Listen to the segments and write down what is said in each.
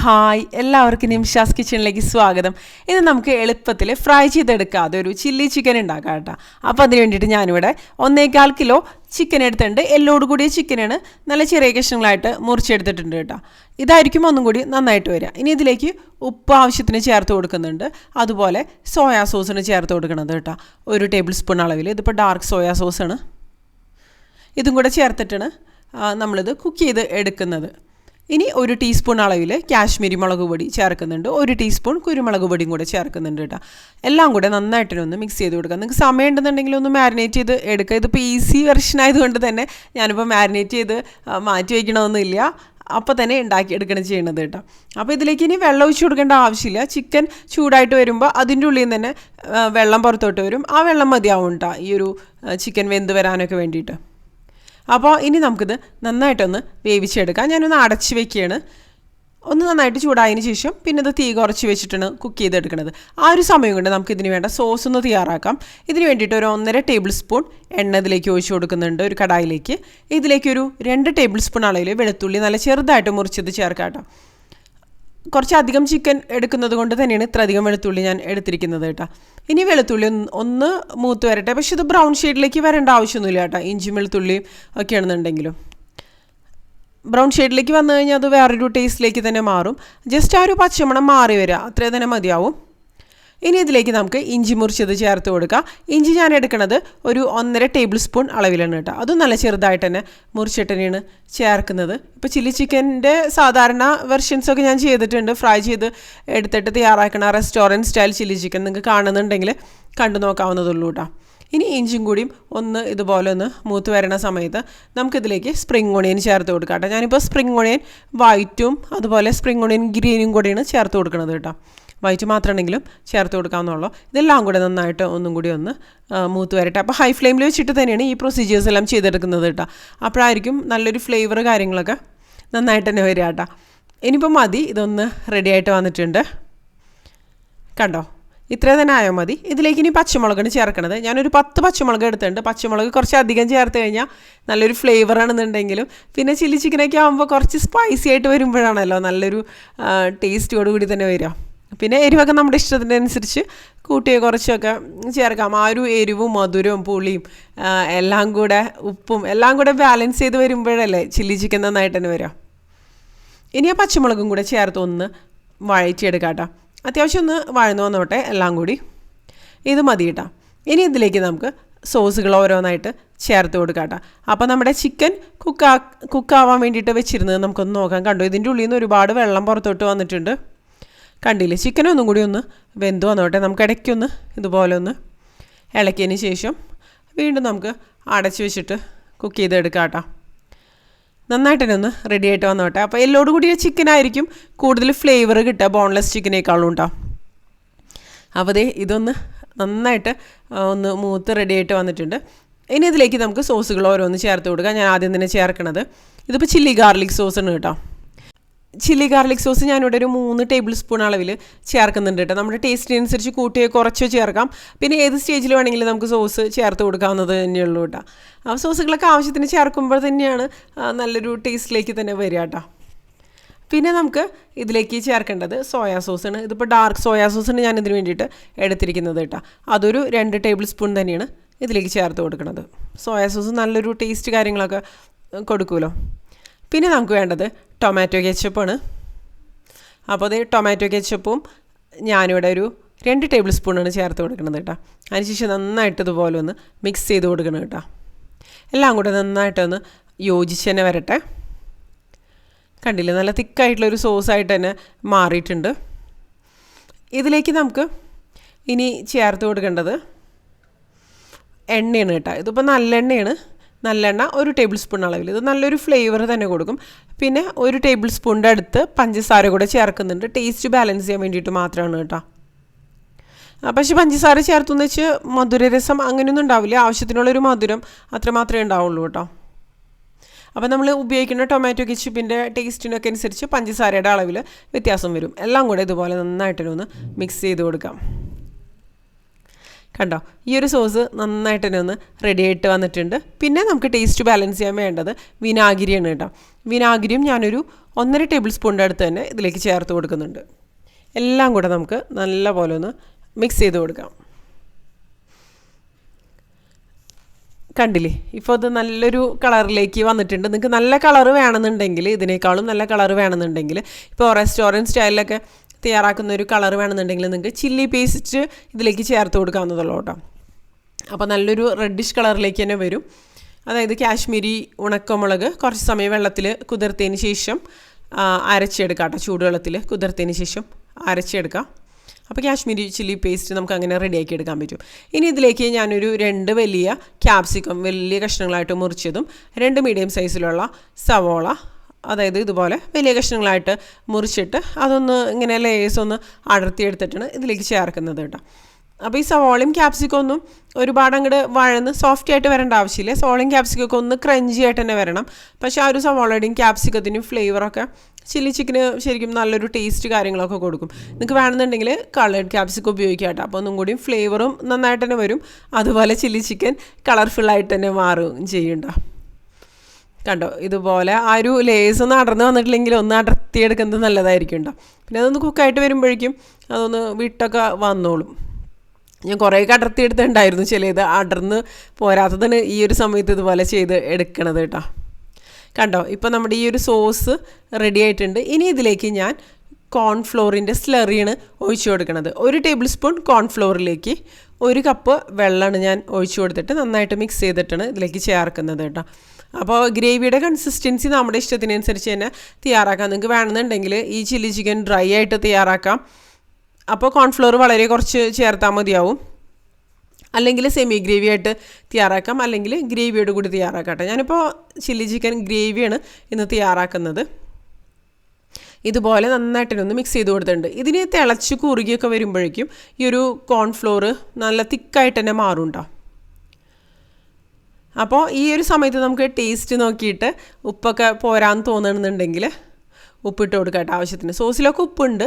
Hi എല്ലാവർക്കും നിംഷാസ് കിച്ചണിലേക്ക് സ്വാഗതം. ഇത് നമുക്ക് എളുപ്പത്തിൽ ഫ്രൈ ചെയ്തെടുക്കാതെ ഒരു ചില്ലി ചിക്കൻ ഉണ്ടാക്കാം കേട്ടോ. അപ്പോൾ അതിന് വേണ്ടിയിട്ട് ഞാനിവിടെ ഒന്നേകാൽ കിലോ ചിക്കൻ എടുത്തിട്ടുണ്ട്. എല്ലോട് കൂടിയ ചിക്കനാണ് നല്ല ചെറിയ കഷ്ണങ്ങളായിട്ട് മുറിച്ചെടുത്തിട്ടുണ്ട് കേട്ടോ. ഇതായിരിക്കും ഒന്നും കൂടി നന്നായിട്ട് വരിക. ഇനി ഇതിലേക്ക് ഉപ്പ് ആവശ്യത്തിന് ചേർത്ത് കൊടുക്കുന്നുണ്ട്. അതുപോലെ സോയാ സോസിന് ചേർത്ത് കൊടുക്കണത് കേട്ടോ. ഒരു ടേബിൾ സ്പൂൺ അളവിൽ ഇതിപ്പോൾ ഡാർക്ക് സോയാ സോസാണ്. ഇതും കൂടെ ചേർത്തിട്ടാണ് നമ്മളിത് കുക്ക് ചെയ്ത് എടുക്കുന്നത്. ഇനി ഒരു ടീസ്പൂൺ അളവിൽ കാശ്മീരി മുളക് പൊടി ചേർക്കുന്നുണ്ട്. ഒരു ടീസ്പൂൺ കുരുമുളക് പൊടിയും കൂടെ ചേർക്കുന്നുണ്ട് കേട്ടോ. എല്ലാം കൂടെ നന്നായിട്ടൊന്ന് മിക്സ് ചെയ്ത് കൊടുക്കുക നിങ്ങൾക്ക് സമയം ഉണ്ടെന്നുണ്ടെങ്കിൽ ഒന്ന് മാരിനേറ്റ് ചെയ്ത് എടുക്കുക. ഇതിപ്പോൾ ഈസി വെർഷൻ ആയതുകൊണ്ട് തന്നെ ഞാനിപ്പോൾ മാരിനേറ്റ് ചെയ്ത് മാറ്റി വയ്ക്കണമെന്നില്ല അപ്പോൾ തന്നെ ഉണ്ടാക്കിയെടുക്കണം ചെയ്യണത് കേട്ടോ. അപ്പോൾ ഇതിലേക്ക് ഇനി വെള്ളം ഒഴിച്ച് കൊടുക്കേണ്ട ആവശ്യമില്ല. ചിക്കൻ ചൂടായിട്ട് വരുമ്പോൾ അതിന്റെ ഉള്ളിൽ നിന്ന് തന്നെ വെള്ളം പുറത്തോട്ട് വരും. ആ വെള്ളം മതിയാവും കേട്ടോ. ഈ ഒരു ചിക്കൻ വെന്ത് വരാനൊക്കെ വേണ്ടിയിട്ട്. അപ്പോൾ ഇനി നമുക്കിത് നന്നായിട്ടൊന്ന് വേവിച്ചെടുക്കാം. ഞാനൊന്ന് അടച്ച് വെക്കുകയാണ്. ഒന്ന് നന്നായിട്ട് ചൂടായതിന് ശേഷം പിന്നെ ഇത് തീ കുറച്ച് വെച്ചിട്ടാണ് കുക്ക് ചെയ്തെടുക്കുന്നത്. ആ ഒരു സമയം കൊണ്ട് നമുക്ക് ഇതിന് വേണ്ട സോസ് ഒന്ന് തയ്യാറാക്കാം. ഇതിന് വേണ്ടിയിട്ട് ഒരു ഒന്നര ടേബിൾ സ്പൂൺ എണ്ണ ഇതിലേക്ക് ഒഴിച്ചു കൊടുക്കുന്നുണ്ട് ഒരു കടായിലേക്ക്. ഇതിലേക്ക് ഒരു രണ്ട് ടേബിൾ സ്പൂൺ അളവിൽ വെളുത്തുള്ളി നല്ല ചെറുതായിട്ട് മുറിച്ചത് ചേർക്കാം കേട്ടോ. കുറച്ചധികം ചിക്കൻ എടുക്കുന്നത് കൊണ്ട് തന്നെയാണ് ഇത്രയധികം വെളുത്തുള്ളി ഞാൻ എടുത്തിരിക്കുന്നത് കേട്ടോ. ഇനി വെളുത്തുള്ളി ഒന്ന് മൂത്ത് വരട്ടെ. പക്ഷെ ഇത് ബ്രൗൺ ഷെയ്ഡിലേക്ക് വരേണ്ട ആവശ്യമൊന്നുമില്ല കേട്ടോ. ഇഞ്ചി വെളുത്തുള്ളിയും ഒക്കെ ആണെന്നുണ്ടെങ്കിലും ബ്രൗൺ ഷെയ്ഡിലേക്ക് വന്നു കഴിഞ്ഞാൽ അത് വേറൊരു ടേസ്റ്റിലേക്ക് തന്നെ മാറും. ജസ്റ്റ് ആ ഒരു പച്ചമണം മാറി വരിക അത്രേ തന്നെ മതിയാവും. ഇനി ഇതിലേക്ക് നമുക്ക് ഇഞ്ചി മുറിച്ചത് ചേർത്ത് കൊടുക്കാം. ഇഞ്ചി ഞാൻ എടുക്കുന്നത് ഒരു ഒന്നര ടേബിൾ സ്പൂൺ അളവിലാണ് കേട്ടോ. അതും നല്ല ചെറുതായിട്ട് തന്നെ മുറിച്ചിട്ട് തന്നെയാണ് ചേർക്കുന്നത്. ഇപ്പോൾ ചില്ലി ചിക്കന്റെ സാധാരണ വെർഷൻസൊക്കെ ഞാൻ ചെയ്തിട്ടുണ്ട്. ഫ്രൈ ചെയ്ത് എടുത്തിട്ട് തയ്യാറാക്കണ റെസ്റ്റോറന്റ് സ്റ്റൈൽ ചില്ലി ചിക്കൻ നിങ്ങൾക്ക് കാണുന്നുണ്ടെങ്കിൽ കണ്ടു നോക്കാവുന്നതുള്ളൂ കേട്ടോ. ഇനി ഇഞ്ചും കൂടിയും ഒന്ന് ഇതുപോലെ ഒന്ന് മൂത്ത് വരണ സമയത്ത് നമുക്കിതിലേക്ക് സ്പ്രിംഗ് ഓണിയൻ ചേർത്ത് കൊടുക്കാം കേട്ടോ. ഞാനിപ്പോൾ സ്പ്രിംഗ് ഓണിയൻ വൈറ്റും അതുപോലെ സ്പ്രിംഗ് ഓണിയൻ ഗ്രീനും കൂടിയാണ് ചേർത്ത് കൊടുക്കുന്നത് കേട്ടോ. വൈറ്റ് മാത്രമാണെങ്കിലും ചേർത്ത് കൊടുക്കാവുന്നുള്ളൂ ഇതെല്ലാം കൂടെ നന്നായിട്ട് ഒന്നും കൂടി ഒന്ന് മൂത്ത് വരട്ടെ. അപ്പോൾ ഹൈ ഫ്ലെയിമിൽ വെച്ചിട്ട് തന്നെയാണ് ഈ പ്രൊസീജിയേഴ്സ് എല്ലാം ചെയ്തെടുക്കുന്നത് കേട്ടോ. അപ്പോഴായിരിക്കും നല്ലൊരു ഫ്ലേവർ കാര്യങ്ങളൊക്കെ നന്നായിട്ട് തന്നെ വരിക കേട്ടോ. ഇനിയിപ്പോൾ മതി ഇതൊന്ന് റെഡി ആയിട്ട് വന്നിട്ടുണ്ട്. കണ്ടോ? ഇത്ര തന്നെ ആയാൽ മതി. ഇതിലേക്ക് ഇനി പച്ചമുളകാണ് ചേർക്കണത്. ഞാനൊരു പത്ത് പച്ചമുളക് എടുത്തിട്ടുണ്ട്. പച്ചമുളക് കുറച്ച് അധികം ചേർത്ത് കഴിഞ്ഞാൽ നല്ലൊരു ഫ്ലേവർ ആണെന്നുണ്ടെങ്കിലും പിന്നെ ചില്ലി ചിക്കനൊക്കെ ആകുമ്പോൾ കുറച്ച് സ്പൈസി ആയിട്ട് വരുമ്പോഴാണല്ലോ നല്ലൊരു ടേസ്റ്റോടുകൂടി തന്നെ വരിക. പിന്നെ എരിവൊക്കെ നമ്മുടെ ഇഷ്ടത്തിനനുസരിച്ച് കൂട്ടിയോ കുറച്ചൊക്കെ ചേർക്കാം. ആ ഒരു എരിവും മധുരവും പുളിയും എല്ലാം കൂടെ ഉപ്പും എല്ലാം കൂടെ ബാലൻസ് ചെയ്ത് വരുമ്പോഴല്ലേ ചില്ലി ചിക്കൻ നന്നായിട്ട് തന്നെ വരാം ഇനി ആ പച്ചമുളകും കൂടെ ചേർത്ത് ഒന്ന് വഴറ്റിയെടുക്കാം കേട്ടോ. അത്യാവശ്യം ഒന്ന് വഴന്നു വന്നോട്ടെ എല്ലാം കൂടി. ഇത് മതി കേട്ടോ. ഇനി ഇതിലേക്ക് നമുക്ക് സോസുകൾ ഓരോന്നായിട്ട് ചേർത്ത് കൊടുക്കാം കേട്ടോ. അപ്പോൾ നമ്മുടെ ചിക്കൻ കുക്കാ കുക്കാവാൻ വേണ്ടിയിട്ട് വെച്ചിരുന്നത് നമുക്കൊന്ന് നോക്കാം. കണ്ടു ഇതിന്റെ ഉള്ളിൽ നിന്ന് ഒരുപാട് വെള്ളം പുറത്തോട്ട് വന്നിട്ടുണ്ട്. കണ്ടില്ലേ? ചിക്കൻ ഒന്നും കൂടി ഒന്ന് വെന്ത് വന്നോട്ടെ. നമുക്ക് ഇടയ്ക്കൊന്ന് ഇതുപോലെ ഒന്ന് ഇളക്കിയതിന് ശേഷം വീണ്ടും നമുക്ക് അടച്ചു വെച്ചിട്ട് കുക്ക് ചെയ്തെടുക്കാം കേട്ടോ. നന്നായിട്ട് തന്നെ ഒന്ന് റെഡി ആയിട്ട് വന്നോട്ടെ. അപ്പോൾ എല്ലോട് കൂടിയ ചിക്കൻ ആയിരിക്കും കൂടുതൽ ഫ്ലേവർ കിട്ടുക ബോൺലെസ് ചിക്കനേക്കാളും ഉണ്ടാവും അപ്പോൾ ദേ ഇതൊന്ന് നന്നായിട്ട് ഒന്ന് മൂത്ത് റെഡി ആയിട്ട് വന്നിട്ടുണ്ട്. ഇനി ഇതിലേക്ക് നമുക്ക് സോസുകൾ ഓരോന്ന് ചേർത്ത് കൊടുക്കാം. ഞാൻ ആദ്യം തന്നെ ചേർക്കണത്. ഇതിപ്പോൾ ചില്ലി ഗാർലിക് സോസ് സോസാണ് കേട്ടോ. ചില്ലി ഗാർലിക് സോസ് ഞാനിവിടെ ഒരു മൂന്ന് ടേബിൾ സ്പൂൺ അളവിൽ ചേർക്കുന്നുണ്ട് കേട്ടോ നമ്മുടെ ടേസ്റ്റിനനുസരിച്ച് കൂട്ടിയോ കുറച്ചോ ചേർക്കാം. പിന്നെ ഏത് സ്റ്റേജിൽ വേണമെങ്കിലും നമുക്ക് സോസ് ചേർത്ത് കൊടുക്കാവുന്നത് തന്നെയുള്ളൂ കേട്ടോ ആ സോസുകളൊക്കെ ആവശ്യത്തിന് ചേർക്കുമ്പോൾ തന്നെയാണ് നല്ലൊരു ടേസ്റ്റിലേക്ക് തന്നെ വരിക കേട്ടോ പിന്നെ നമുക്ക് ഇതിലേക്ക് ചേർക്കേണ്ടത് സോയാ സോസാണ് ഇതിപ്പോൾ ഡാർക്ക് സോയാ സോസാണ് ഞാൻ ഇതിന് വേണ്ടിയിട്ട് എടുത്തിരിക്കുന്നത് കേട്ടോ അതൊരു രണ്ട് ടേബിൾ സ്പൂൺ തന്നെയാണ് ഇതിലേക്ക് ചേർത്ത് കൊടുക്കുന്നത്. സോയാ സോസ് നല്ലൊരു ടേസ്റ്റ് കാര്യങ്ങളൊക്കെ കൊടുക്കുമല്ലോ. പിന്നെ നമുക്ക് വേണ്ടത് ടൊമാറ്റോ കെച്ചപ്പാണ്. അപ്പോൾ അത് ടൊമാറ്റോ കെച്ചപ്പും ഞാനിവിടെ ഒരു രണ്ട് ടേബിൾ സ്പൂണാണ് ചേർത്ത് കൊടുക്കുന്നത് കേട്ടോ. അതിനുശേഷം നന്നായിട്ട് ഇതുപോലെ ഒന്ന് മിക്സ് ചെയ്ത് കൊടുക്കണം കേട്ടോ. എല്ലാം കൂടെ നന്നായിട്ടൊന്ന് യോജിച്ച് തന്നെ വരട്ടെ. കണ്ടില്ലേ? നല്ല തിക്കായിട്ടുള്ളൊരു സോസായിട്ട് തന്നെ മാറിയിട്ടുണ്ട്. ഇതിലേക്ക് നമുക്ക് ഇനി ചേർത്ത് കൊടുക്കേണ്ടത് എണ്ണയാണ് കേട്ടോ. ഇതിപ്പോൾ നല്ലെണ്ണയാണ് നല്ലെണ്ണ ഒരു ടേബിൾ സ്പൂൺ അളവിൽ. ഇത് നല്ലൊരു ഫ്ലേവർ തന്നെ കൊടുക്കും. പിന്നെ ഒരു ടേബിൾ സ്പൂണിന്റെ അടുത്ത് പഞ്ചസാര കൂടെ ചേർക്കുന്നുണ്ട്. ടേസ്റ്റ് ബാലൻസ് ചെയ്യാൻ വേണ്ടിയിട്ട് മാത്രമാണ് കേട്ടോ. പക്ഷേ പഞ്ചസാര ചേർത്തെന്ന് വെച്ച് മധുരരസം അങ്ങനെയൊന്നും ഉണ്ടാവില്ല. ആവശ്യത്തിനുള്ളൊരു മധുരം അത്ര മാത്രമേ ഉണ്ടാവുള്ളൂ കേട്ടോ. അപ്പോൾ നമ്മൾ ഉപയോഗിക്കുന്ന ടൊമാറ്റോ കെച്ചപ്പിന്റെ ടേസ്റ്റിനൊക്കെ അനുസരിച്ച് പഞ്ചസാരയുടെ അളവിൽ വ്യത്യാസം വരും. എല്ലാം കൂടെ ഇതുപോലെ നന്നായിട്ടൊന്ന് മിക്സ് ചെയ്ത് കൊടുക്കാം. കണ്ടോ? ഈ ഒരു സോസ് നന്നായിട്ട് തന്നെ ഒന്ന് റെഡി ആയിട്ട് വന്നിട്ടുണ്ട്. പിന്നെ നമുക്ക് ടേസ്റ്റ് ബാലൻസ് ചെയ്യാൻ വേണ്ടത് വിനാഗിരിയാണ് കേട്ടോ. വിനാഗിരിയും ഞാനൊരു ഒന്നര ടേബിൾ സ്പൂണിന്റെ അടുത്ത് തന്നെ ഇതിലേക്ക് ചേർത്ത് കൊടുക്കുന്നുണ്ട്. എല്ലാം കൂടെ നമുക്ക് നല്ല പോലെ ഒന്ന് മിക്സ് ചെയ്ത് കൊടുക്കാം. കണ്ടില്ലേ? ഇപ്പോൾ അത് നല്ലൊരു കളറിലേക്ക് വന്നിട്ടുണ്ട്. നിങ്ങൾക്ക് നല്ല കളർ വേണമെന്നുണ്ടെങ്കിൽ ഇതിനേക്കാളും നല്ല കളർ വേണമെന്നുണ്ടെങ്കിൽ ഇപ്പോൾ റെസ്റ്റോറന്റ് സ്റ്റൈലിലൊക്കെ തയ്യാറാക്കുന്ന ഒരു കളർ വേണമെന്നുണ്ടെങ്കിൽ നിങ്ങൾക്ക് ചില്ലി പേസ്റ്റ് ഇതിലേക്ക് ചേർത്ത് കൊടുക്കാവുന്നതുള്ളൂ കേട്ടോ. അപ്പോൾ നല്ലൊരു റെഡിഷ് കളറിലേക്ക് തന്നെ വരും. അതായത് കാശ്മീരി ഉണക്കമുളക് കുറച്ച് സമയം വെള്ളത്തിൽ കുതിർത്തതിന് ശേഷം അരച്ചെടുക്കാം കേട്ടോ ചൂടുവെള്ളത്തിൽ കുതിർത്തതിന് ശേഷം അരച്ചെടുക്കാം. അപ്പോൾ കാശ്മീരി ചില്ലി പേസ്റ്റ് നമുക്ക് അങ്ങനെ റെഡിയാക്കി എടുക്കാൻ പറ്റും. ഇനി ഇതിലേക്ക് ഞാനൊരു രണ്ട് വലിയ ക്യാപ്സിക്കം വലിയ കഷ്ണങ്ങളായിട്ട് മുറിച്ചതും രണ്ട് മീഡിയം സൈസിലുള്ള സവോള അതായത് ഇതുപോലെ വലിയ കഷ്ണങ്ങളായിട്ട് മുറിച്ചിട്ട് അതൊന്ന് ഇങ്ങനെ ലേസ് ഒന്ന് അടർത്തിയെടുത്തിട്ടാണ് ഇതിലേക്ക് ചേർക്കുന്നത് കേട്ടോ. അപ്പോൾ ഈ സവോളയും ക്യാപ്സിക്കം ഒന്നും ഒരുപാട് അങ്ങോട്ട് വഴന്ന് സോഫ്റ്റ് ആയിട്ട് വരേണ്ട ആവശ്യമില്ല. സവോളയും ക്യാപ്സിക്കൊക്കെ ഒന്ന് ക്രഞ്ചി ആയിട്ട് തന്നെ വരണം. പക്ഷേ ആ ഒരു സവോളയുടെയും ക്യാപ്സിക്കത്തിനും ഫ്ലേവറൊക്കെ ചില്ലി ചിക്കന് ശരിക്കും നല്ലൊരു ടേസ്റ്റ് കാര്യങ്ങളൊക്കെ കൊടുക്കും. നിങ്ങൾക്ക് വേണമെന്നുണ്ടെങ്കിൽ കളേർഡ് ക്യാപ്സിക്കം ഉപയോഗിക്കാം കേട്ടോ. അപ്പോൾ ഒന്നും ഫ്ലേവറും നന്നായിട്ട് തന്നെ വരും. അതുപോലെ ചില്ലി ചിക്കൻ കളർഫുള്ളായിട്ട് തന്നെ മാറുകയും ചെയ്യുന്നുണ്ടോ കണ്ടോ? ഇതുപോലെ ആ ഒരു ലേസ് ഒന്ന് അടർന്ന് വന്നിട്ടില്ലെങ്കിൽ ഒന്ന് അടർത്തിയെടുക്കുന്നത് നല്ലതായിരിക്കും കേട്ടോ പിന്നെ അതൊന്ന് കുക്കായിട്ട് വരുമ്പോഴേക്കും അതൊന്ന് വിട്ടൊക്കെ വന്നോളും. ഞാൻ കുറേയൊക്കെ അടർത്തിയെടുത്തിട്ടുണ്ടായിരുന്നു ചിലത്. അടർന്ന് പോരാത്തതാണ് ഈ ഒരു സമയത്ത് ഇതുപോലെ ചെയ്ത് എടുക്കണത് കേട്ടോ കണ്ടോ? ഇപ്പോൾ നമ്മുടെ ഈ ഒരു സോസ് റെഡി ആയിട്ടുണ്ട്. ഇനി ഇതിലേക്ക് ഞാൻ കോൺഫ്ലോറിന്റെ സ്ലറിയാണ് ഒഴിച്ചു കൊടുക്കുന്നത് ഒരു ടേബിൾ സ്പൂൺ കോൺഫ്ലോറിലേക്ക് ഒരു കപ്പ് വെള്ളമാണ് ഞാൻ ഒഴിച്ചു കൊടുത്തിട്ട് നന്നായിട്ട് മിക്സ് ചെയ്തിട്ടാണ് ഇതിലേക്ക് ചേർക്കുന്നത് കേട്ടോ. അപ്പോൾ ഗ്രേവിയുടെ കൺസിസ്റ്റൻസി നമ്മുടെ ഇഷ്ടത്തിനനുസരിച്ച് തന്നെ തയ്യാറാക്കാം. നിങ്ങൾക്ക് വേണമെന്നുണ്ടെങ്കിൽ ഈ ചില്ലി ചിക്കൻ ഡ്രൈ ആയിട്ട് തയ്യാറാക്കാം. അപ്പോൾ കോൺഫ്ലോർ വളരെ കുറച്ച് ചേർത്താൽ മതിയാവും. അല്ലെങ്കിൽ സെമി ഗ്രേവി ആയിട്ട് തയ്യാറാക്കാം. അല്ലെങ്കിൽ ഗ്രേവിയോട് കൂടി തയ്യാറാക്കാം കേട്ടോ. ഞാനിപ്പോൾ ചില്ലി ചിക്കൻ ഗ്രേവിയാണ് ഇന്ന് തയ്യാറാക്കുന്നത്. ഇതുപോലെ നന്നായിട്ടൊന്ന് മിക്സ് ചെയ്ത് കൊടുത്തിട്ടുണ്ട്. ഇതിന് തിളച്ച് കുറുകിയൊക്കെ വരുമ്പോഴേക്കും ഈ ഒരു കോൺഫ്ലോർ നല്ല തിക്കായിട്ട് തന്നെ മാറും അപ്പോൾ ഈ ഒരു സമയത്ത് നമുക്ക് ടേസ്റ്റ് നോക്കിയിട്ട് ഉപ്പൊക്കെ പോരാന്ന് തോന്നണമെന്നുണ്ടെങ്കിൽ ഉപ്പിട്ട് കൊടുക്കട്ടെ കേട്ടോ ആവശ്യത്തിന്. സോസിലൊക്കെ ഉപ്പുണ്ട്.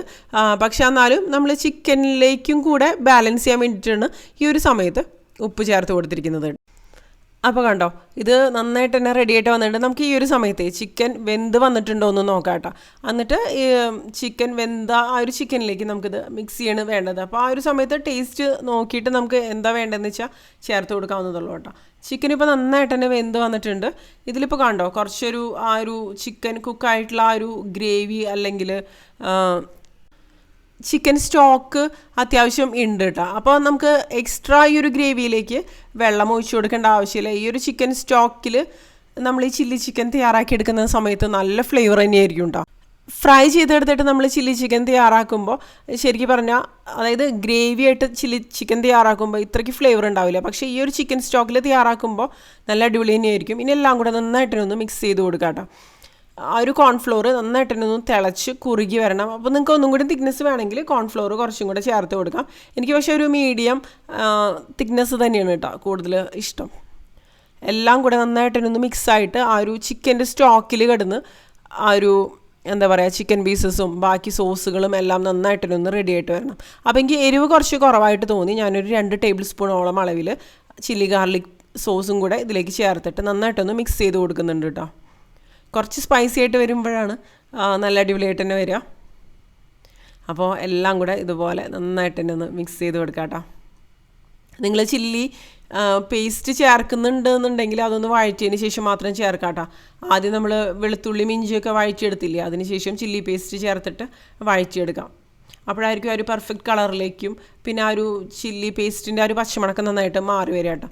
പക്ഷെ എന്നാലും നമ്മൾ ചിക്കനിലേക്കും കൂടെ ബാലൻസ് ചെയ്യാൻ വേണ്ടിയിട്ടാണ് ഈ ഒരു സമയത്ത് ഉപ്പ് ചേർത്ത് കൊടുത്തിരിക്കുന്നത്. അപ്പോൾ കണ്ടോ ഇത് നന്നായിട്ട് തന്നെ റെഡിയായിട്ട് വന്നിട്ടുണ്ട്. നമുക്ക് ഈ ഒരു സമയത്ത് ചിക്കൻ വെന്ത് വന്നിട്ടുണ്ടോ എന്ന് നോക്കാം കേട്ടോ. എന്നിട്ട് ചിക്കൻ വെന്ത ആ ഒരു ചിക്കനിലേക്ക് നമുക്കിത് മിക്സ് ചെയ്യണം വേണ്ടത്. അപ്പോൾ ആ ഒരു സമയത്ത് ടേസ്റ്റ് നോക്കിയിട്ട് നമുക്ക് എന്താ വേണ്ടതെന്ന് വെച്ചാൽ ചേർത്ത് കൊടുക്കാവുന്നതുള്ളൂ കേട്ടോ. ചിക്കൻ ഇപ്പോൾ നന്നായിട്ട് തന്നെ വെന്ത് വന്നിട്ടുണ്ട്. ഇതിലിപ്പോൾ കണ്ടോ കുറച്ചൊരു ആ ഒരു ചിക്കൻ കുക്കായിട്ടുള്ള ആ ഒരു ഗ്രേവി അല്ലെങ്കിൽ ചിക്കൻ സ്റ്റോക്ക് അത്യാവശ്യം ഉണ്ട് കേട്ടോ അപ്പോൾ നമുക്ക് എക്സ്ട്രാ ഈ ഒരു ഗ്രേവിയിലേക്ക് വെള്ളം ഒഴിച്ചു കൊടുക്കേണ്ട ആവശ്യമില്ല. ഈ ഒരു ചിക്കൻ സ്റ്റോക്കിൽ നമ്മൾ ഈ ചില്ലി ചിക്കൻ തയ്യാറാക്കി എടുക്കുന്ന സമയത്ത് നല്ല ഫ്ലേവർ തന്നെയായിരിക്കും കേട്ടോ ഫ്രൈ ചെയ്തെടുത്തിട്ട് നമ്മൾ ചില്ലി ചിക്കൻ തയ്യാറാക്കുമ്പോൾ ശരിക്കും പറഞ്ഞാൽ അതായത് ഗ്രേവി ആയിട്ട് ചില്ലി ചിക്കൻ തയ്യാറാക്കുമ്പോൾ ഇത്രയ്ക്ക് ഫ്ലേവർ ഉണ്ടാവില്ല. പക്ഷേ ഈ ഒരു ചിക്കൻ സ്റ്റോക്കിൽ തയ്യാറാക്കുമ്പോൾ നല്ല അടിപൊളി തന്നെയായിരിക്കും. ഇനി എല്ലാം കൂടെ നന്നായിട്ടൊന്ന് മിക്സ് ചെയ്ത് കൊടുക്കാം കേട്ടോ ആ ഒരു കോൺഫ്ലോർ ഒന്ന് തിളച്ച് കുറുകി വരണം. അപ്പോൾ നിങ്ങൾക്ക് ഒന്നും കൂടി തിക്നെസ് വേണമെങ്കിൽ കോൺഫ്ലോർ കുറച്ചും കൂടെ ചേർത്ത് കൊടുക്കാം. എനിക്ക് പക്ഷേ ഒരു മീഡിയം തിക്നെസ് തന്നെയാണ് കേട്ടോ കൂടുതൽ ഇഷ്ടം. എല്ലാം കൂടെ നന്നായിട്ട് തന്നെ ഒന്ന് മിക്സായിട്ട് ആ ഒരു ചിക്കന്റെ സ്റ്റോക്കിൽ കിടന്ന് ആ ഒരു എന്താ പറയുക ചിക്കൻ പീസസും ബാക്കി സോസുകളും എല്ലാം നന്നായിട്ടൊന്ന് റെഡി ആയിട്ട് വരണം. അപ്പോൾ എനിക്ക് എരിവ് കുറച്ച് കുറവായിട്ട് തോന്നി. ഞാനൊരു രണ്ട് ടേബിൾ സ്പൂണോളം അളവിൽ ചില്ലി ഗാർലിക് സോസും കൂടെ ഇതിലേക്ക് ചേർത്തിട്ട് നന്നായിട്ടൊന്ന് മിക്സ് ചെയ്ത് കൊടുക്കുന്നുണ്ട് കേട്ടോ. കുറച്ച് സ്പൈസി ആയിട്ട് വരുമ്പോഴാണ് നല്ല അടിപൊളിയായിട്ട് തന്നെ വരിക. അപ്പോൾ എല്ലാം കൂടെ ഇതുപോലെ നന്നായിട്ട് തന്നെ ഒന്ന് മിക്സ് ചെയ്ത് കൊടുക്കാം കേട്ടോ. നിങ്ങൾ ചില്ലി പേസ്റ്റ് ചേർക്കുന്നുണ്ട് എന്നുണ്ടെങ്കിൽ അതൊന്ന് വഴറ്റിയതിന് ശേഷം മാത്രം ചേർക്കാം കേട്ടോ. ആദ്യം നമ്മൾ വെളുത്തുള്ളി മിഞ്ചിയൊക്കെ വഴറ്റിയെടുത്തില്ലേ അതിന് ശേഷം ചില്ലി പേസ്റ്റ് ചേർത്തിട്ട് വഴറ്റിയെടുക്കാം. അപ്പോഴായിരിക്കും ആ ഒരു പെർഫെക്റ്റ് കളറിലേക്കും പിന്നെ ആ ഒരു ചില്ലി പേസ്റ്റിന്റെ ആ ഒരു പച്ചമണക്കം നന്നായിട്ട് മാറി വരിക കേട്ടോ.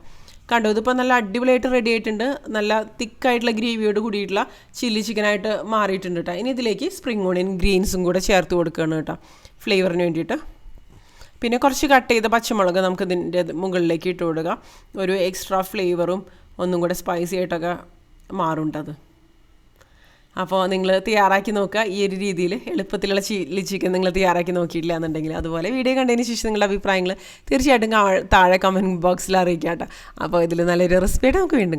കണ്ടോ ഇതിപ്പോൾ നല്ല അടിപൊളിയായിട്ട് റെഡി ആയിട്ടുണ്ട്. നല്ല തിക്കായിട്ടുള്ള ഗ്രേവിയോട് കൂടിയിട്ടുള്ള ചില്ലി ചിക്കനായിട്ട് മാറിയിട്ടുണ്ട് കേട്ടോ ഇനി ഇതിലേക്ക് സ്പ്രിംഗ് ഓണിയൻ ഗ്രീൻസും കൂടെ ചേർത്ത് കൊടുക്കുകയാണ് കേട്ടോ ഫ്ലേവറിന് വേണ്ടിയിട്ട്. പിന്നെ കുറച്ച് കട്ട് ചെയ്ത പച്ചമുളക് നമുക്ക് ഇതിന്റെ മുകളിലേക്ക് ഇട്ട് കൊടുക്കുക ഒരു എക്സ്ട്രാ ഫ്ലേവറും ഒന്നും കൂടെ സ്പൈസി ആയിട്ടൊക്കെ മാറുണ്ടത് അപ്പോൾ നിങ്ങൾ തയ്യാറാക്കി നോക്കുക. ഈ ഒരു രീതിയിൽ എളുപ്പത്തിലുള്ള ചില്ലി ചിക്കൻ നിങ്ങൾ തയ്യാറാക്കി നോക്കിയിട്ടില്ല എന്നുണ്ടെങ്കിൽ അതുപോലെ വീഡിയോ കണ്ടതിന് ശേഷം നിങ്ങളുടെ അഭിപ്രായങ്ങൾ തീർച്ചയായിട്ടും താഴെ കമന്റ് ബോക്സിൽ അറിയിക്കാം കേട്ടോ. അപ്പോൾ ഇതിൽ നല്ലൊരു റെസിപ്പിയായിട്ട് നമുക്ക് വീണ്ടും